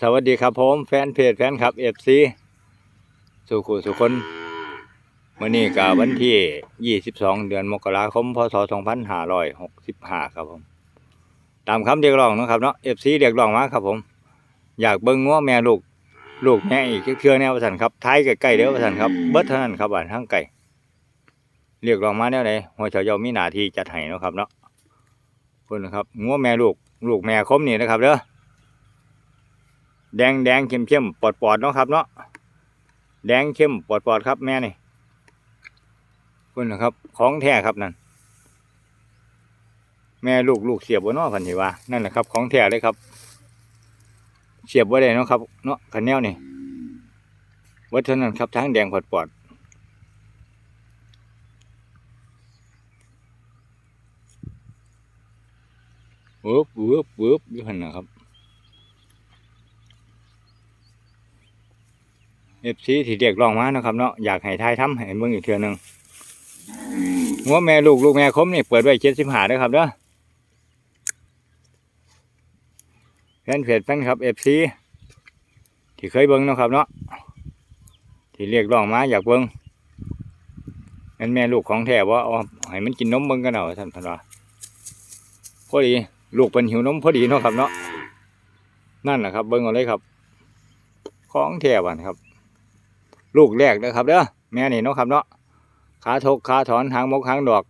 สวัสดีครับผมแฟนเพจแฟนคลับเอฟซีสุขุสุคนวันนี้กับวันที่ 22 เดือนมกราคม พศ 2565 ครับผม ตามคำเรียกร้องนะครับเนาะเอฟซีเรียกร้องมาครับผม อยากเบิ่งง้อแม่ลูก ลูกแม่อีกเทื่อแนวประสันครับท้ายใกล้ๆเด้อประสันครับ เบิดเท่านั้นครับบ้านทั้งไก่ เรียกร้องมาแนวไหนหัวเฉาเยามีหน้าที่จัดให้เนาะครับเนาะคุณนะครับง้อแม่ลูก ลูกแม่คมนี่นะครับเด้อ แดงแดงเข้มเข้มปอดปอดเนาะครับเนาะแดงเข้มปอดปอดครับแม่นี่คุณนะครับ ของแท้ครับนั่นแม่ลูกลูกเสียบไว้เนาะพันธิว่านั่นแหละครับของแท้เลยครับ เสียบไว้ได้เนาะครับเนาะขันแนวนี่วัฒนั้นครับทั้งแดงปอดปอดๆวืบเวืบเวืบอยู่หันนะครับ เอฟซีที่เรียกร้องมานะครับเนาะอยากให้ทายทำให้เบิ่งอีกเทื่อหนึงหัวแม่ลูกลูกแม่คมนี่เปิดไว้เจ็ดสิบห้าด้อครับเด้อแฟนเพจแฟนครับเอฟซีที่เคยเบิ่งนะครับเนาะที่เรียกร้องมาอยากเบิ่งนั่นแม่ลูกของแท้ว่าเอาให้มันกินนมเบิ่งกันเอาท่านพันว่าพอดีลูกเป็นหิวนมพอดีเนาะครับเนาะนั่นแหละครับเบิ่งเอาเลยครับ ของแท้บ้านครับ ลูกแรกนะครับเด้อแม่นี่เนาะครับเนาะขาทกขาถอนหางมกหางดอก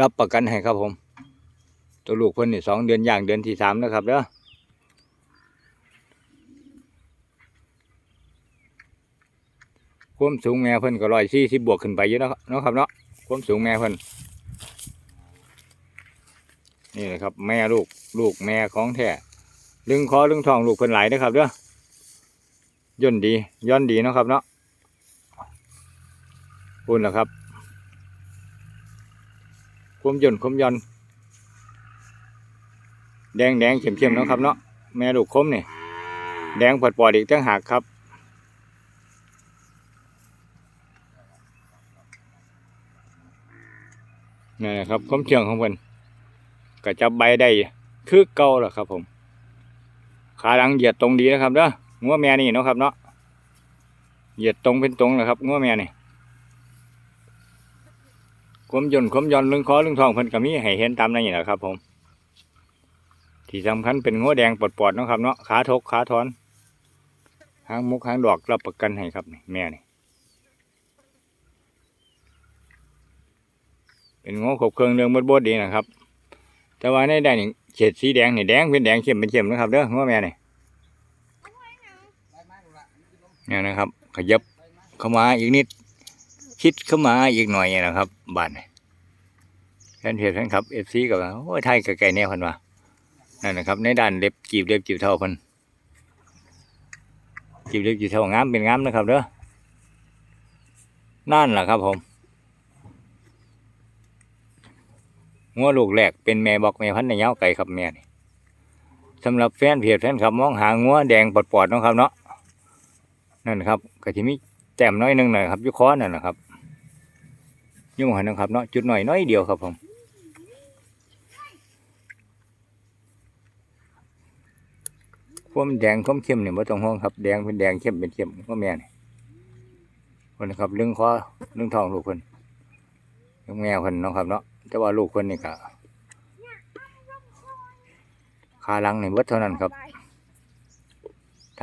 รับประกันให้ครับผม ตัวลูกเพิ่นนี่สองเดือนย่างเดือนที่สามนะครับเด้อความสูงแม่เพิ่นก็ร้อยสี่สิบบวกขึ้นไปอยู่เนาะเนาะครับเนาะความสูงแม่เพิ่นนี่นะครับ แม่ลูกลูกแม่ของแท้ลึงคอลึงทองลูกเพิ่นไหลนะครับเด้อ ย่นดีย้อนดีเนาะครับเนาะปุ่นแหละครับคมย่นคมย้อนแดงแดงเข้มเข้มนะครับเนาะแม่ลูกคมนี่แดงปอดปอดอีกตั้งหากครับ นี่นะครับคมเชียงของเพิ่นก็จับใบได้คือเก่าแหละครับผม ขาหลังเหยียดตรงดีนะครับเด้อ งัวแม่นี่เนาะครับเนาะเหยียดตรงเป็นตรงนะครับงัวแม่นี่ความย่นความย้อนลึงคอลึงทองเพิ่นก็มีให้เห็นตามนั้นนี่แหละครับ ผม ที่สำคัญเป็นงัวแดงปอดๆเนาะครับเนาะขาทกขาถอนหางมุกหางดอกรับประกันให้ครับนี่แม่นี่เป็นงัวขบเครื่องเรื่องบดๆดีนะครับ แต่ว่าในได้เฉดสีแดงนี่แดงเป็นแดงเข้มเป็นเข้มนะครับเด้องัวแม่นี่ เนี่ยนะครับ ขยับเข้ามาอีกนิด คิดเข้ามาอีกหน่อยนี่ยนะครับบ้านแฟนเพจแฟนคลับเอฟซีกับว่าโอ้ยไทยกับไกลๆแน่คนว่านั่นนะครับ ในด้านเล็บจีบเล็บจีบเท่าพันจีบเล็บจีบเท่างามเป็นงามนะครับเด้อนั่นแหละครับผมงัวลูกแรกเป็นแม่บอกแม่พันในเย้าไก่ครับแม่นี่สำหรับแฟนเพจแฟนคลับมองหางัวแดงปอดๆนะครับเนาะ นั่นครับก็จะมีแต้มน้อยหนึงหน่อยครับยุคอนั่นนะครับยุ่งหันนะครับเนาะจุดหน่อยน้อยเดียวครับผมความแดงความเข้มเนี่ยไม่ต้องห่วงครับแดงเป็นแดงเข้มเป็นเข้มก็แม่เนี่คนนะครับเรื่องคอเรื่องทองลูกคนเรื่องแม่คนเนาะครับเนาะแต่ว่าลูกคนนี่ก็ขาลังเนี่เบิดเท่านั้นครับ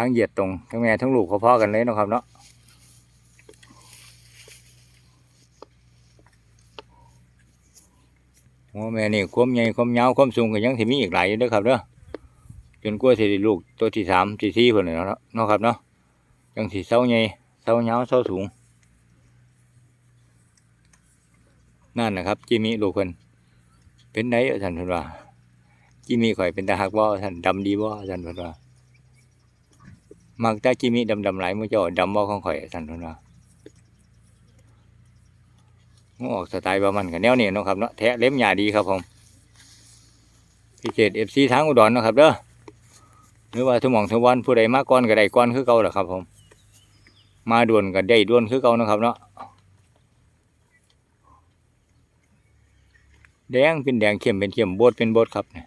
ทั้งเหยียดตรงทั้งแม่ทั้งลูกพ่อๆกันเลยนะครับเนาะโอ้แม่นี่ความใหญ่ความยาวความสูงก็ยังที่มีอีกหลายอยู่ด้อครับเด้อจนกว่าสิได้ลูกตัวที่สามที่สี่คนเลยเนาะเนาะครับเนาะจังสีเสาใหญ่เสาเงาวเสาสูงนั่นนะครับจิมีลูกคนเป็นไดท่านพิ่นว่าจิมีข่อยเป็นตาหักบ่ท่านดำดีบ่ท่านพิ่นว่า มักต่จิมีดำดำๆหลายมือเจ้าดำบ่ของข่อยท่นเพิ่นว่างูออกสไตล์ประมาณกันแนวนี้นะครับเนาะแทะเล็มหญ้าดีครับผมพิเศษเอฟซีทางอุดรนะครับเด้อหรือว่าทุกหม่องทุกวันผู้ใดมาก่อนก็ได้ก่อนคือเก่าแหละครับ ผม มาด่วนก็ได้ด่วนคือเก่านะครับเนาะแดงเป็นแดงเข้มเป็นเข้มโบดเป็นโบดครับเนี่ย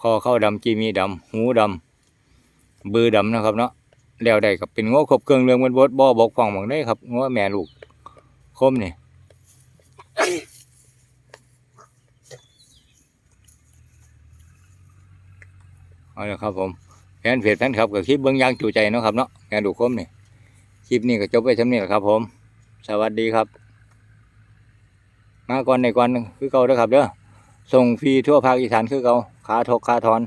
คคอเข้าดำจีมีดำหูดำ บือดำนะครับเนาะแล้วได้กับเป็นง้อครบเครื่องเรื่องมันบดบ่บกฟ่องหมองได้ครับง้อแม่ลูกคมนี่เอาละครับผมแฟนเพจแฟนคลับกับคลิปเบื้องยางจูใจเนาะครับเนาะแกดูคมนี่คลิปนี้ก็จบไปเท่านี้แหละครับ ผม สวัสดีครับ มาก่อนในก่อนคือเก่าเด้อครับเด้อส่งฟรีทั่วภาคอีสานคือเก่าขาทกขาทอน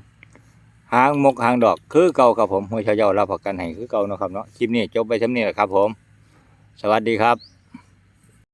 หางมกหางดอกคือเก่าครับผมหัวเฉาเยารับประกันให้คือเก่านะครับเนาะคลิปนี้จบไปสำเนี้แหละครับผม สวัสดีครับ